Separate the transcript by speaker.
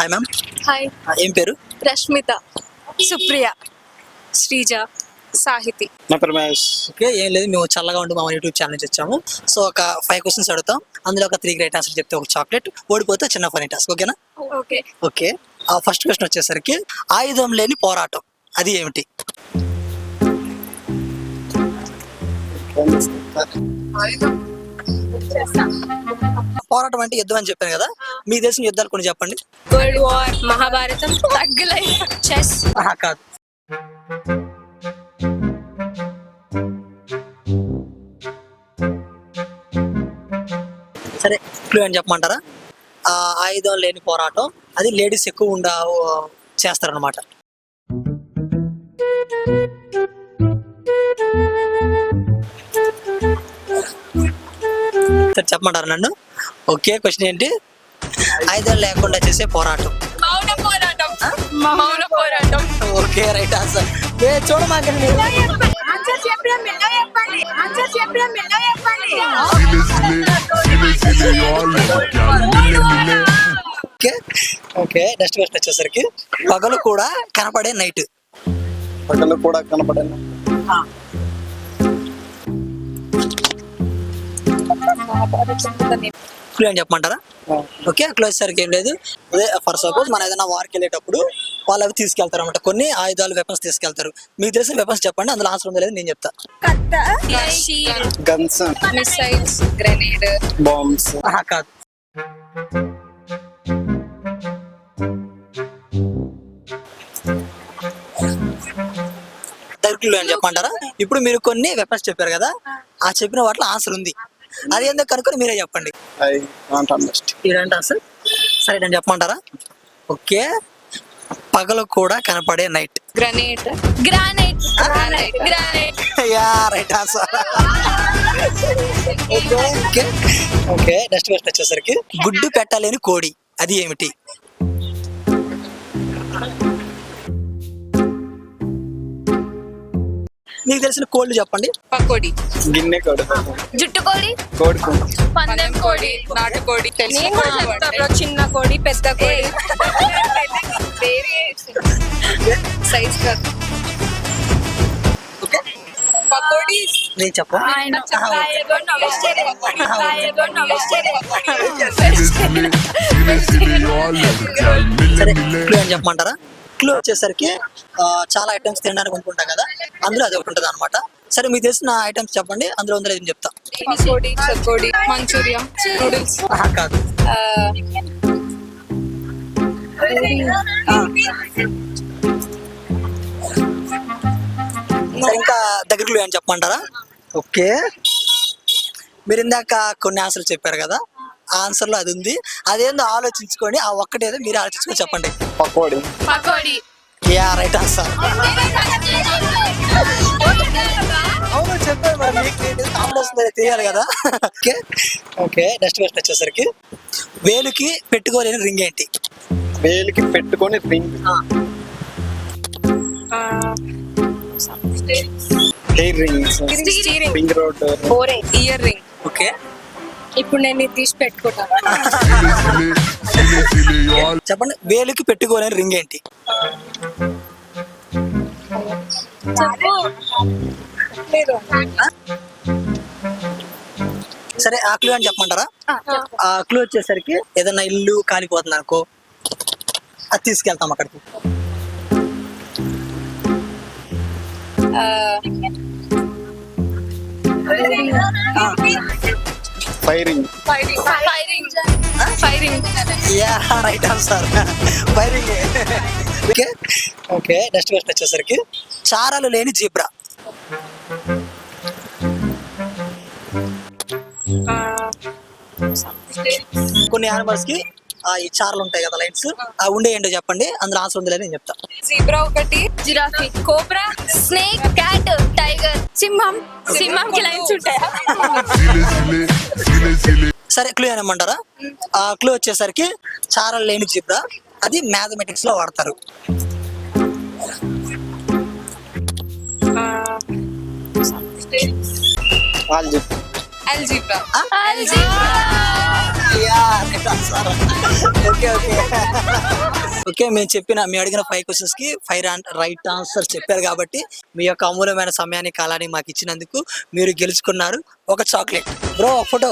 Speaker 1: Hi ma'am
Speaker 2: hi
Speaker 1: ఏం పేరు?
Speaker 2: రష్మిత సుప్రియ శ్రీజ సాహితి.
Speaker 3: నా పేరు మహేష్.
Speaker 1: ఓకే ఏం లేదు మేము చల్లగా ఉండి మా యూట్యూబ్ ఛానల్ నుంచి వచ్చాము. సో ఒక ఫైవ్ క్వశ్చన్స్ అడుగుతాం. అందులో ఒక త్రీ గ్రేట్ ఆన్సర్ చెప్తే ఒక చాక్లెట్ ఓడిపోతే చిన్న ఫనీ టాస్క్ ఓకేనా
Speaker 2: ఓకే.
Speaker 1: ఓకే ఆ ఫస్ట్ క్వశ్చన్ వచ్చేసరికి ఆయుధం లేని పోరాటం అది ఏమిటి? పోరాటం అంటే యుద్ధం అని చెప్పాను కదా మీ దేశం యుద్ధాలు కొన్ని చెప్పండి.
Speaker 2: వరల్డ్ వార్ మహాభారతం తగ్గులై చెస్
Speaker 1: కాదు. సరే క్లూ అని చెప్పమంటారా? ఆ ఆయుధం లేని పోరాటం అది లేడీస్ ఎక్కువ ఉండ చేస్తారనమాట సరే చెప్పమంటారా నన్ను? ఓకే క్వశ్చన్ ఏంటి? ఆయుధం లేకుండా చేసే పోరాటం.
Speaker 2: మౌన పోరాటం. మౌన పోరాటం.
Speaker 1: ఓకే రైట్ ఆన్సర్ ఏ చూడమాకండి. ఓకే ఓకే నెక్స్ట్ క్వశ్చన్ వచ్చేసరికి పగలు కూడా కనపడే నైట్
Speaker 3: పక్కన కూడా కనపడాను
Speaker 1: క్లూ అని చెప్పమంటారా? ఓకే క్లూ వచ్చేసరికి ఏం లేదు. అదే ఫర్ సపోజ్ మనం ఏదైనా వార్కి వెళ్ళేటప్పుడు వాళ్ళు అవి తీసుకెళ్తారు అనమాట కొన్ని ఆయుధాలు వెపన్స్ తీసుకెళ్తారు. మీకు తెలిసిన వెపన్స్ చెప్పండి అందులో ఆన్సర్ ఉందో లేదు నేను చెప్తా.
Speaker 3: గన్స్
Speaker 2: మిసైల్స్ గ్రెనేడ్
Speaker 3: బాంబ్స్
Speaker 1: కాదు. దగ్గర అని చెప్పమంటారా? ఇప్పుడు మీరు కొన్ని వెపన్స్ చెప్పారు కదా ఆ చెప్పిన వాటిలో ఆన్సర్ ఉంది. అది ఏందో కనుక్కొని మీరే చెప్పండి. సరే నేను చెప్పమంటారా? ఓకే. పగలు కూడా కనపడే night.
Speaker 2: Grenade. Granite. Granite. Granite.
Speaker 1: Yeah right answer. Okay okay. Okay next question వచ్చేసరికి గుడ్డు పెట్టలేని కోడి అది ఏమిటి? మీకు తెలిసిన కోళ్ళు చెప్పండి.
Speaker 2: పకోడి.
Speaker 3: గిన్నె కోడి.
Speaker 2: జుట్టు కోడి?
Speaker 3: కోడికు
Speaker 2: పందెం కోడి నేను కూడా చిన్న కోడి పెద్ద కోడి. సైజ్ కాదు.
Speaker 1: ఓకే.
Speaker 2: పకోడి.
Speaker 1: నేను చెప్ప. సరే చెప్పమంటారా? క్లూ వచ్చేసరికి చాలా ఐటమ్స్ తినడానికి కొనుక్కుంటాం కదా అందులో అది ఒకటి ఉంటుంది అనమాట సరే మీకు తెలిసిన ఐటమ్స్ చెప్పండి అందులో ఉందో లేదని చెప్తా.
Speaker 2: పకోడి చకోడి మంచూరియా నూడిల్స్
Speaker 1: ఆహా, కాదు. ఇంకా దగ్గర క్లూ అని చెప్పమంటారా? ఓకే. మీరు ఇందాక కొన్ని ఆన్సర్లు చెప్పారు కదా ఆన్సర్లో అది ఉంది. అదేందో ఆలోచించుకొని ఆ ఒక్కటేదో మీరు ఆలోచించుకొని చెప్పండి.
Speaker 3: Pakodi.
Speaker 2: Pakodi.
Speaker 1: Yeah right answer అవును మరి మీకు తెలియాలి కదా. ఓకే. ఓకే నెక్స్ట్ క్వశ్చన్ వచ్చేసరికి వేలుకి పెట్టుకోలేని రింగ్ ఏంటి?
Speaker 3: వేలికి పెట్టుకొని ring. Hair ring road
Speaker 2: ear ring
Speaker 1: okay.
Speaker 2: ఇప్పుడు నేను ఇది తీసి పెట్టుకుంటాను
Speaker 1: చెప్పండి వేలుకి పెట్టుకోలేని రింగ్ ఏంటి?
Speaker 2: చెప్పు. లేదు.
Speaker 1: సరే ఆ క్లూ అని చెప్పమంటారా? ఆ క్లూ వచ్చేసరికి ఏదైనా ఇల్లు కాలిపోతుంది అనుకో అది తీసుకెళ్తాం అక్కడికి.
Speaker 3: Firing
Speaker 2: firing firing firing
Speaker 1: yeah right answer firing okay okay next question వచ్చేసరికి చారాలు లేని జీబ్రా. కొన్ని యానిమల్స్కి ఈ చారలు ఉంటాయి కదా లైన్స్? ఆ. ఉండే ఏంటో చెప్పండి. అందులో ఆన్సర్ ఉంది నేను చెప్తా.
Speaker 2: జీబ్రా ఒకటి giraffe. Cobra snake cat tiger. సింహం సింహం కి లైన్స్ ఉంటాయా.
Speaker 1: సరే క్లూ ఏమంటారా ఆ క్లూ వచ్చేసరికి చారలు లేని జీబ్రా అది మ్యాథమెటిక్స్లో వాడతారు.
Speaker 2: Algebra? Algebra
Speaker 1: okay okay. Okay మేము చెప్పిన మేము అడిగిన ఫైవ్ క్వశ్చన్స్కి ఫైవ్ రైట్ ఆన్సర్ చెప్పారు కాబట్టి మీ యొక్క అమూల్యమైన సమయాన్ని కాలాన్ని మాకు ఇచ్చినందుకు మీరు గెలుచుకున్నారు ఒక చాక్లెట్ బ్రో ఫోటో